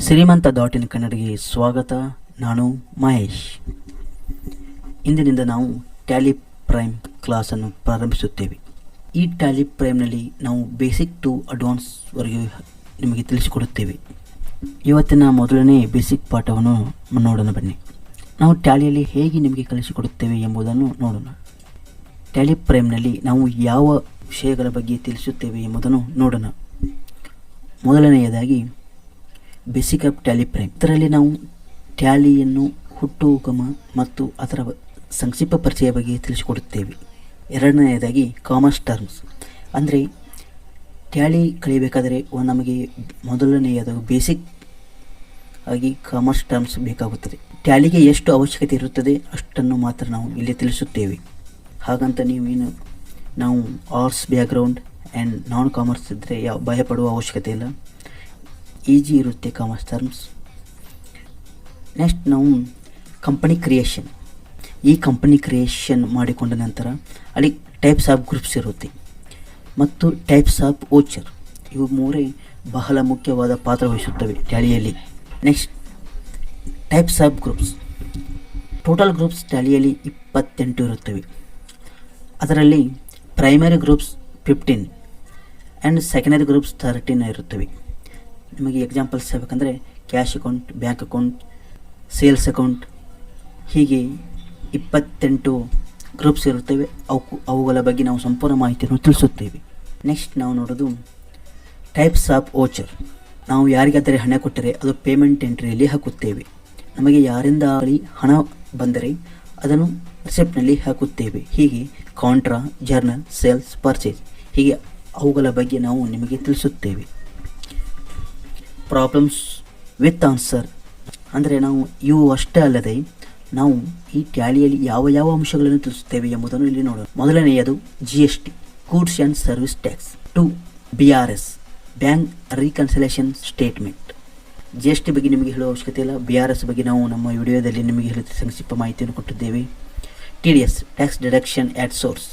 ಶ್ರೀಮಂತ ಡಾಟ್ ಕನ್ನಡಿಗೆ ಸ್ವಾಗತ. ನಾನು ಮಹೇಶ್. ಇಂದಿನಿಂದ ನಾವು ಟ್ಯಾಲಿ ಪ್ರೈಮ್ ಕ್ಲಾಸನ್ನು ಪ್ರಾರಂಭಿಸುತ್ತೇವೆ. ಈ ಟ್ಯಾಲಿ ಪ್ರೈಮ್ನಲ್ಲಿ ನಾವು ಬೇಸಿಕ್ ಟು ಅಡ್ವಾನ್ಸ್ವರೆಗೆ ನಿಮಗೆ ತಿಳಿಸಿಕೊಡುತ್ತೇವೆ. ಇವತ್ತಿನ ಮೊದಲನೇ ಬೇಸಿಕ್ ಪಾಠವನ್ನು ನೋಡೋಣ ಬನ್ನಿ. ನಾವು ಟ್ಯಾಲಿಯಲ್ಲಿ ಹೇಗೆ ನಿಮಗೆ ಕಲಿಸಿಕೊಡುತ್ತೇವೆ ಎಂಬುದನ್ನು ನೋಡೋಣ. ಟ್ಯಾಲಿ ಪ್ರೈಮ್ನಲ್ಲಿ ನಾವು ಯಾವ ವಿಷಯಗಳ ಬಗ್ಗೆ ತಿಳಿಸುತ್ತೇವೆ ಎಂಬುದನ್ನು ನೋಡೋಣ. ಮೊದಲನೆಯದಾಗಿ ಬೇಸಿಕ್ ಆಫ್ ಟ್ಯಾಲಿ ಪ್ರೈಮ್. ಇದರಲ್ಲಿ ನಾವು ಟ್ಯಾಲಿಯನ್ನು ಹುಟ್ಟುಗಮ ಮತ್ತು ಅದರ ಸಂಕ್ಷಿಪ್ತ ಪರಿಚಯ ಬಗ್ಗೆ ತಿಳಿಸಿಕೊಡುತ್ತೇವೆ. ಎರಡನೆಯದಾಗಿ ಕಾಮರ್ಸ್ ಟರ್ಮ್ಸ್. ಅಂದರೆ ಟ್ಯಾಲಿ ಕಲಿಯಬೇಕಾದರೆ ನಮಗೆ ಮೊದಲನೆಯದು ಬೇಸಿಕ್ ಆಗಿ ಕಾಮರ್ಸ್ ಟರ್ಮ್ಸ್ ಬೇಕಾಗುತ್ತದೆ. ಟ್ಯಾಲಿಗೆ ಎಷ್ಟು ಅವಶ್ಯಕತೆ ಇರುತ್ತದೆ ಅಷ್ಟನ್ನು ಮಾತ್ರ ನಾವು ಇಲ್ಲಿ ತಿಳಿಸುತ್ತೇವೆ. ಹಾಗಂತ ನೀವೇನು ನಾವು arts background and non commerce ಇದ್ದರೆ ಯಾವ, ಭಯಪಡುವ ಅವಶ್ಯಕತೆ ಇಲ್ಲ. ಈಜಿ ಇರುತ್ತೆ ಕಾಮರ್ಸ್ ಟರ್ಮ್ಸ್. ನೆಕ್ಸ್ಟ್ ನಾವು ಕಂಪನಿ ಕ್ರಿಯೇಷನ್ ಈ ಕಂಪನಿ ಕ್ರಿಯೇಷನ್ ಮಾಡಿಕೊಂಡ ನಂತರ ಅಲ್ಲಿ ಟೈಪ್ಸ್ ಆಫ್ ಗ್ರೂಪ್ಸ್ ಇರುತ್ತೆ. ಮತ್ತು ಟೈಪ್ಸ್ ಆಫ್ ಓಚರ್ ಇವು ಮೂರೇ ಬಹಳ ಮುಖ್ಯವಾದ ಪಾತ್ರ ವಹಿಸುತ್ತವೆ ಟ್ಯಾಲಿಯಲ್ಲಿ next types of groups total groups ಟ್ಯಾಲಿಯಲ್ಲಿ ಇಪ್ಪತ್ತೆಂಟು ಇರುತ್ತವೆ. ಅದರಲ್ಲಿ primary groups fifteen and secondary groups thirteen ಇರುತ್ತವೆ. ನಿಮಗೆ ಎಕ್ಸಾಂಪಲ್ಸ್ ಹೇಳಬೇಕಂದ್ರೆ cash account bank account sales account ಹೀಗೆ ಇಪ್ಪತ್ತೆಂಟು ಗ್ರೂಪ್ಸ್ ಇರುತ್ತವೆ. ಅವು ಅವುಗಳ ಬಗ್ಗೆ ನಾವು ಸಂಪೂರ್ಣ ಮಾಹಿತಿಯನ್ನು ತಿಳಿಸುತ್ತೇವೆ. ನೆಕ್ಸ್ಟ್ ನಾವು ನೋಡೋದು ಟೈಪ್ಸ್ ಆಫ್ ಓಚರ್ ನಾವು ಯಾರಿಗಾದರೆ ಹಣ ಕೊಟ್ಟರೆ ಅದು ಪೇಮೆಂಟ್ ಎಂಟ್ರಿಯಲ್ಲಿ ಹಾಕುತ್ತೇವೆ. ನಮಗೆ ಯಾರಿಂದ ಹಣ ಬಂದರೆ ಅದನ್ನು ರಿಸೆಪ್ಟ್ನಲ್ಲಿ ಹಾಕುತ್ತೇವೆ. ಹೀಗೆ ಕಾಂಟ್ರಾ ಜರ್ನಲ್ ಸೇಲ್ಸ್ ಪರ್ಚೇಸ್ ಹೀಗೆ ಅವುಗಳ ಬಗ್ಗೆ ನಾವು ನಿಮಗೆ ತಿಳಿಸುತ್ತೇವೆ. ಪ್ರಾಬ್ಲಮ್ಸ್ ವಿತ್ ಆನ್ಸರ್ ಅಂದರೆ ನಾವು ಇವು ಅಷ್ಟೇ ಅಲ್ಲದೆ ನಾವು ಈ ಟ್ಯಾಲಿಯಲ್ಲಿ ಯಾವ ಯಾವ ಅಂಶಗಳನ್ನು ತಿಳಿಸುತ್ತೇವೆ ಎಂಬುದನ್ನು ಇಲ್ಲಿ ನೋಡೋಣ. ಮೊದಲನೆಯದು G S T goods and service tax to B R S bank reconciliation statement G S T ಬಗ್ಗೆ ನಿಮಗೆ ಹೇಳುವ ಅವಶ್ಯಕತೆ ಇಲ್ಲ. ಬಿ ಆರ್ ಎಸ್ ಬಗ್ಗೆ ನಾವು ನಮ್ಮ ವಿಡಿಯೋದಲ್ಲಿ ನಿಮಗೆ ಹೇಳಿ ಸಂಕ್ಷಿಪ್ತ ಮಾಹಿತಿಯನ್ನು ಕೊಟ್ಟಿದ್ದೇವೆ. T D S tax deduction at source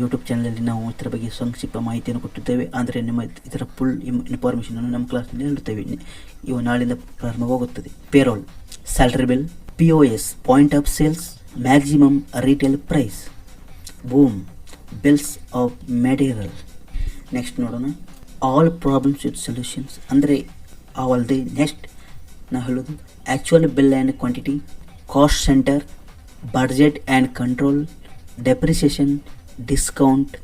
YouTube ಚಾನಲಲ್ಲಿ ನಾವು ಇದರ ಬಗ್ಗೆ ಸಂಕ್ಷಿಪ್ತ ಮಾಹಿತಿಯನ್ನು ಕೊಟ್ಟಿದ್ದೇವೆ. ಅಂದರೆ ನಿಮ್ಮ ಇದರ ಫುಲ್ ಇನ್ಫಾರ್ಮೇಷನನ್ನು ನಮ್ಮ ಕ್ಲಾಸ್ನಲ್ಲಿ ನೀಡುತ್ತೇವೆ. ಇವು ನಾಳಿಂದ ಪ್ರಾರಂಭವಾಗುತ್ತದೆ. Payroll salary bill P O S point of sales maximum retail price BOM bills of material next ನೋಡೋಣ. ಆಲ್ ಪ್ರಾಬ್ಲಮ್ಸ್ ವಿತ್ ಸೊಲ್ಯೂಷನ್ಸ್ ಅಂದರೆ ದಿ ನೆಕ್ಸ್ಟ್ ನಾವು ಹೇಳೋದು. Actual bill and quantity cost center budget and control depreciation discount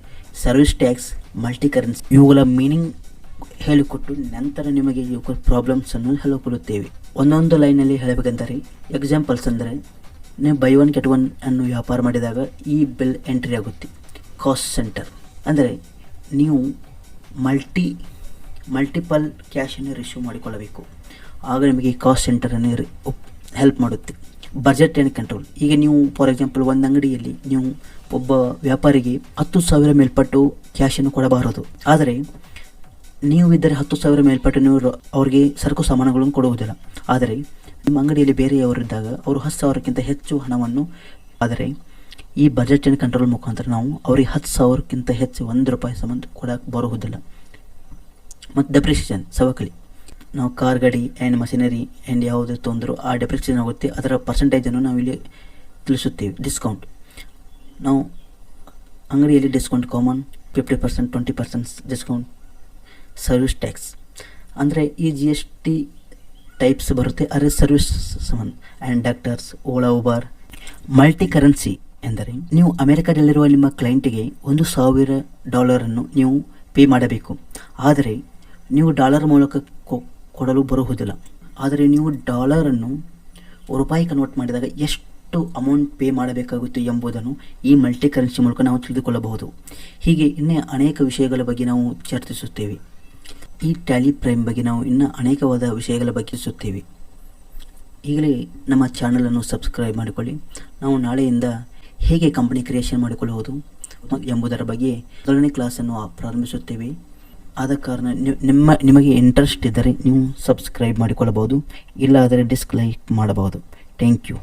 service tax multi currency ಇವುಗಳ meaning ಹೇಳಿಕೊಟ್ಟು ನಂತರ ನಿಮಗೆ ಇವುಗಳ ಪ್ರಾಬ್ಲಮ್ಸನ್ನು ಹೇಳಿಕೊಡುತ್ತೇವೆ. ಒಂದೊಂದು ಲೈನಲ್ಲಿ ಹೇಳಬೇಕೆಂದರೆ ಎಕ್ಸಾಂಪಲ್ಸ್ ಅಂದರೆ, ನೀವು ಬೈ ಒನ್ ಕೆಟ್ ಒನ್ ಅನ್ನು ವ್ಯಾಪಾರ ಮಾಡಿದಾಗ ಈ ಬಿಲ್ ಎಂಟ್ರಿ ಆಗುತ್ತೆ. ಕಾಸ್ಟ್ ಸೆಂಟರ್ ಅಂದರೆ, ನೀವು ಮಲ್ಟಿ ಮಲ್ಟಿಪಲ್ ಕ್ಯಾಶನ್ನು ರಿಸೀವ್ ಮಾಡಿಕೊಳ್ಳಬೇಕು. ಆಗ ನಿಮಗೆ ಕಾಸ್ಟ್ ಸೆಂಟರನ್ನು ಹೆಲ್ಪ್ ಮಾಡುತ್ತೆ. ಬಜೆಟ್ ಆ್ಯಂಡ್ ಕಂಟ್ರೋಲ್ ಈಗ ನೀವು ಫಾರ್ ಎಕ್ಸಾಂಪಲ್ ಒಂದು ಅಂಗಡಿಯಲ್ಲಿ ನೀವು ಒಬ್ಬ ವ್ಯಾಪಾರಿಗೆ ಹತ್ತು ಸಾವಿರ ಮೇಲ್ಪಟ್ಟು ಕ್ಯಾಶನ್ನು ಕೊಡಬಾರದು. ಆದರೆ, ನೀವು ಇದ್ದರೆ ಹತ್ತು ಸಾವಿರ ಮೇಲ್ಪಟ್ಟು ನೀವು ಅವರಿಗೆ ಸರಕು ಸಾಮಾನುಗಳನ್ನು ಕೊಡುವುದಿಲ್ಲ. ಆದರೆ, ನಿಮ್ಮ ಅಂಗಡಿಯಲ್ಲಿ ಬೇರೆಯವರಿದ್ದಾಗ ಅವರು ಹತ್ತು ಸಾವಿರಕ್ಕಿಂತ ಹೆಚ್ಚು ಹಣವನ್ನು ಆದರೆ, ಈ ಬಜೆಟ್ ಆ್ಯಂಡ್ ಕಂಟ್ರೋಲ್ ಮುಖಾಂತರ ನಾವು ಅವರಿಗೆ ಹತ್ತು ಸಾವಿರಕ್ಕಿಂತ ಹೆಚ್ಚು ಒಂದು ರೂಪಾಯಿ ಸಂಬಂಧ ಕೊಡಕ್ಕೆ ಬರುವುದಿಲ್ಲ. ಮತ್ತು ಡೆಪ್ರಿಸಿಯೇಷನ್ ಸವಕಳಿ. ನಾವು ಕಾರ್ ಗಾಡಿ ಆ್ಯಂಡ್ ಮಷಿನರಿ ಆ್ಯಂಡ್ ಯಾವುದು ತೊಂದರೂ ಆ ಡೆಪ್ರಿಕ್ಷನ್ ಆಗುತ್ತೆ ಅದರ ಪರ್ಸೆಂಟೇಜನ್ನು ನಾವಿಲ್ಲಿ ತಿಳಿಸುತ್ತೇವೆ. ಡಿಸ್ಕೌಂಟ್ ನಾವು ಅಂಗಡಿಯಲ್ಲಿ discount common fifty percent twenty percent discount service tax ಅಂದರೆ ಈ ಜಿ ಎಸ್ ಟಿ ಟೈಪ್ಸ್ ಬರುತ್ತೆ. ಅರೆ service summon. And doctors Ola Uber multi currency ಎಂದರೆ ನೀವು ಅಮೆರಿಕದಲ್ಲಿರುವ ನಿಮ್ಮ ಕ್ಲೈಂಟಿಗೆ ಒಂದು ಸಾವಿರ ಡಾಲರನ್ನು ನೀವು ಪೇ ಮಾಡಬೇಕು. ಆದರೆ ನೀವು ಡಾಲರ್ ಮೂಲಕ ಕೊಡಲು ಬರುವುದಿಲ್ಲ. ಆದರೆ ನೀವು ಡಾಲರನ್ನು ರೂಪಾಯಿ ಕನ್ವರ್ಟ್ ಮಾಡಿದಾಗ ಎಷ್ಟು ಅಮೌಂಟ್ ಪೇ ಮಾಡಬೇಕಾಗುತ್ತೆ ಎಂಬುದನ್ನು ಈ ಮಲ್ಟಿ ಕರೆನ್ಸಿ ಮೂಲಕ ನಾವು ತಿಳಿದುಕೊಳ್ಳಬಹುದು. ಹೀಗೆ ಇನ್ನೇ ಅನೇಕ ವಿಷಯಗಳ ಬಗ್ಗೆ ನಾವು ಚರ್ಚಿಸುತ್ತೇವೆ. ಈ ಟ್ಯಾಲಿ ಪ್ರೈಮ್ ಬಗ್ಗೆ ನಾವು ಇನ್ನೂ ಅನೇಕವಾದ ವಿಷಯಗಳ ಬಗ್ಗೆ ಸುತ್ತೇವೆ ಈಗಲೇ ನಮ್ಮ ಚಾನಲನ್ನು ಸಬ್ಸ್ಕ್ರೈಬ್ ಮಾಡಿಕೊಳ್ಳಿ. ನಾವು ನಾಳೆಯಿಂದ ಹೇಗೆ ಕಂಪನಿ ಕ್ರಿಯೇಷನ್ ಮಾಡಿಕೊಳ್ಳುವುದು ಎಂಬುದರ ಬಗ್ಗೆ ಮೊದಲನೇ ಕ್ಲಾಸನ್ನು ಪ್ರಾರಂಭಿಸುತ್ತೇವೆ. ಆದ ಕಾರಣ ನಿಮ್ಮ ನಿಮಗೆ ಇಂಟ್ರೆಸ್ಟ್ ಇದ್ದರೆ ನೀವು ಸಬ್ಸ್ಕ್ರೈಬ್ ಮಾಡಿಕೊಳ್ಳಬಹುದು. ಇಲ್ಲಾದರೆ ಡಿಸ್ಲೈಕ್ ಮಾಡಬಹುದು. Thank you